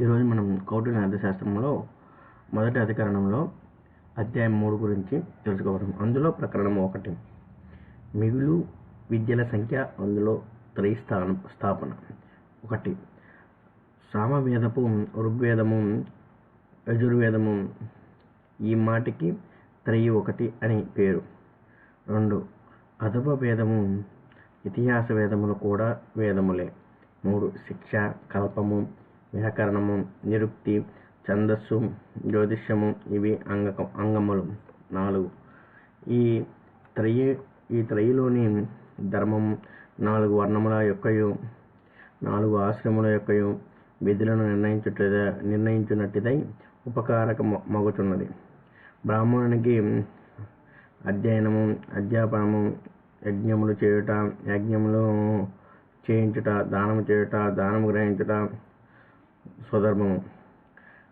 ఈరోజు మనం కౌటిల్య అర్థశాస్త్రంలో మొదటి అధికరణంలో అధ్యాయం మూడు గురించి తెలుసుకోవడం. అందులో ప్రకరణం ఒకటి. మిగులు విద్యల సంఖ్య అందులో త్రైస్థానం స్థాపన. ఒకటి. సామవేదపు ఋగ్వేదము యజుర్వేదము ఈ మాటికి త్రయి ఒకటి అని పేరు. రెండు. అధప వేదము ఇతిహాస వేదములు కూడా వేదములే. మూడు. శిక్ష కల్పము వ్యాకరణము నిరుక్తి ఛందస్సు జ్యోతిష్యము ఇవి అంగకం అంగములు. నాలుగు. ఈ త్రయి ఈ త్రయిలోని ధర్మము నాలుగు వర్ణముల యొక్కయు నాలుగు ఆశ్రముల యొక్కయు విధులను నిర్ణయించుట నిర్ణయించున్నట్టుదై ఉపకారక మగుచున్నది. బ్రాహ్మణునికి అధ్యయనము అధ్యాపనము యజ్ఞములు చేయుట యజ్ఞములు చేయించుట దానము చేయుట దానము గ్రహించుట స్వధర్మము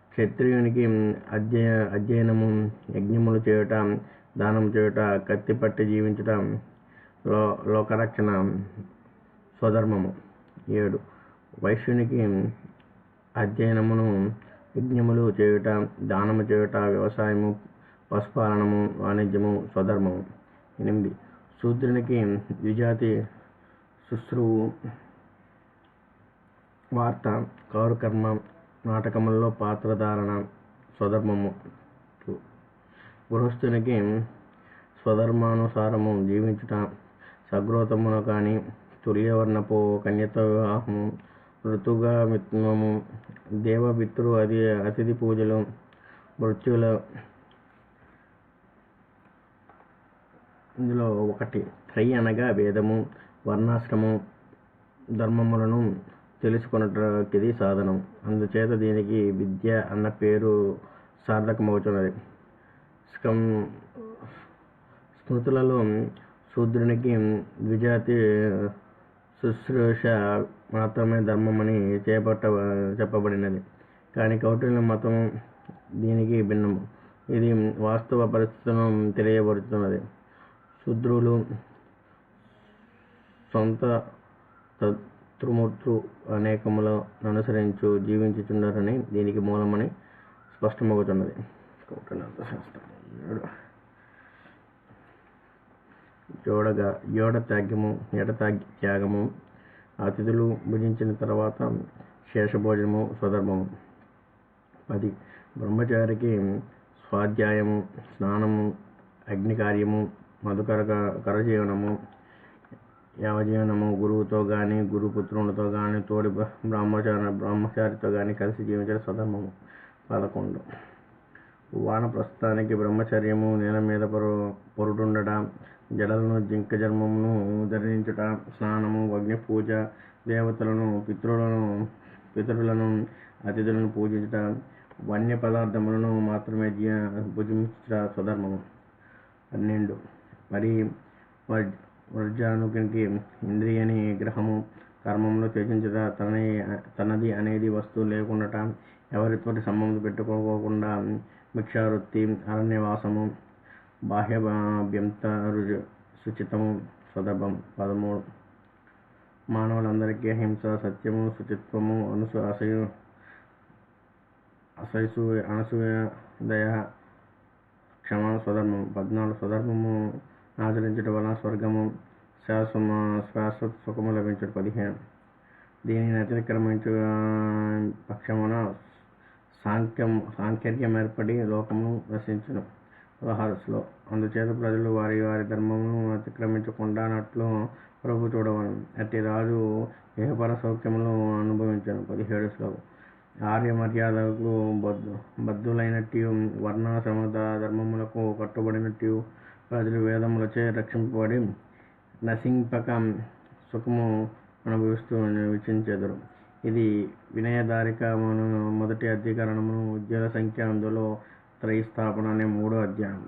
క్షత్రియునికి అధ్యయ అధ్యయనము యజ్ఞములు చేయుట దానం చేయుట కత్తి పట్టి జీవించుట లో లోకరక్షణ స్వధర్మము. ఏడు. వైశ్యునికి అధ్యయనమును యజ్ఞములు చేయుట దానము చేయుట వ్యవసాయము పశుపాలనము వాణిజ్యము స్వధర్మము. ఎనిమిది. శూద్రునికి ద్విజాతి శుశ్రువు వార్త కౌరకర్మ నాటకముల్లో పాత్రధారణ స్వధర్మము. గృహస్థునికి స్వధర్మానుసారము జీవించుట సగ్రోతమును కానీ తుల్యవర్ణపు కన్యతో వివాహము ఋతుగా మిత్వము దేవపితృ అది అతిథి పూజలు మృత్యుల ఇందులో ఒకటి. త్రై అనగా వేదము వర్ణాశ్రమం ధర్మములను తెలుసుకొనుటకిది సాధనం. అందుచేత దీనికి విద్య అన్న పేరు సార్థకమవుతున్నది స్కం స్మృతులలో శూద్రునికి ద్విజాతి శుశ్రూష మాత్రమే ధర్మమని చేపట్ట చెప్పబడినది. కానీ కౌటిల్య మతం దీనికి భిన్నము. ఇది వాస్తవ పరిస్థితులను తెలియబడుతున్నది శూద్రులు సొంత తృమూర్తులు అనేకములను అనుసరించు జీవించుచున్నారని దీనికి మూలమని స్పష్టమవుతున్నది జోడగా జోడ త్యాగము ఎడ త్యాగము అతిథులు భుజించిన తర్వాత శేషభోజనము స్వధర్మము. పది బ్రహ్మచారికి స్వాధ్యాయము స్నానము అగ్ని కార్యము మధుకర కరజీవనము యావజీవనము గురువుతో కానీ గురుపుత్రునితో కానీ తోడి బ్రహ్మచారి బ్రహ్మచారితో కానీ కలిసి జీవించడం స్వధర్మము. పదకొండు. వాన ప్రస్తుతానికి బ్రహ్మచర్యము నేల మీద పొరు పొరుటుండట జడలను జింక జన్మమును ధరించుట స్నానము అగ్ని పూజ దేవతలను పితృలను పితరులను అతిథులను పూజించుట వన్య పదార్థములను మాత్రమే జీ భుజించుట స్వధర్మము. పన్నెండు. మరి వర్జానుకి ఇంద్రియ నిగ్రహము కర్మంలో త్యజించుట తనని తనది అనేది వస్తువు లేకుండా ఎవరితోటి సంబంధం పెట్టుకోకుండా భిక్షావృత్తి అరణ్యవాసము బాహ్యభ్యంత రుజు శుచితము సదభం పదమూడు మానవులందరికీ అహింస సత్యము శుచిత్వము అనుసు అసయు అసైసు అనసూయ దయ క్షమ స్వధర్మం. పద్నాలుగు స్వధర్మము ఆచరించడం వలన స్వర్గము శాశ్వమ శ్వాస సుఖము లభించడం పదిహేను. దీనిని అతిక్రమించు పక్షమున సాంఖ్యం సాంకర్యం ఏర్పడి లోకమును నశించును పదహారులో అందుచేత ప్రజలు వారి వారి ధర్మమును అతిక్రమించకుండా నట్లు ప్రభు చూడవను అట్టి రాజు ఏపర సౌఖ్యములు అనుభవించను. పదిహేడు శ్లోకం. ఆర్య మర్యాదకు బద్దు బద్దులైనట్టు వర్ణాశ్రమ ధర్మములకు కట్టుబడినట్టు ప్రజలు వేదములచే రక్షింపబడి నశింపక సుఖము అనుభవిస్తూ విచించెదరు ఇది వినయధారిక మొదటి అధికరణము ఉద్యోగ సంఖ్య అందులో త్రయస్థాపన అనే మూడో అధ్యాయం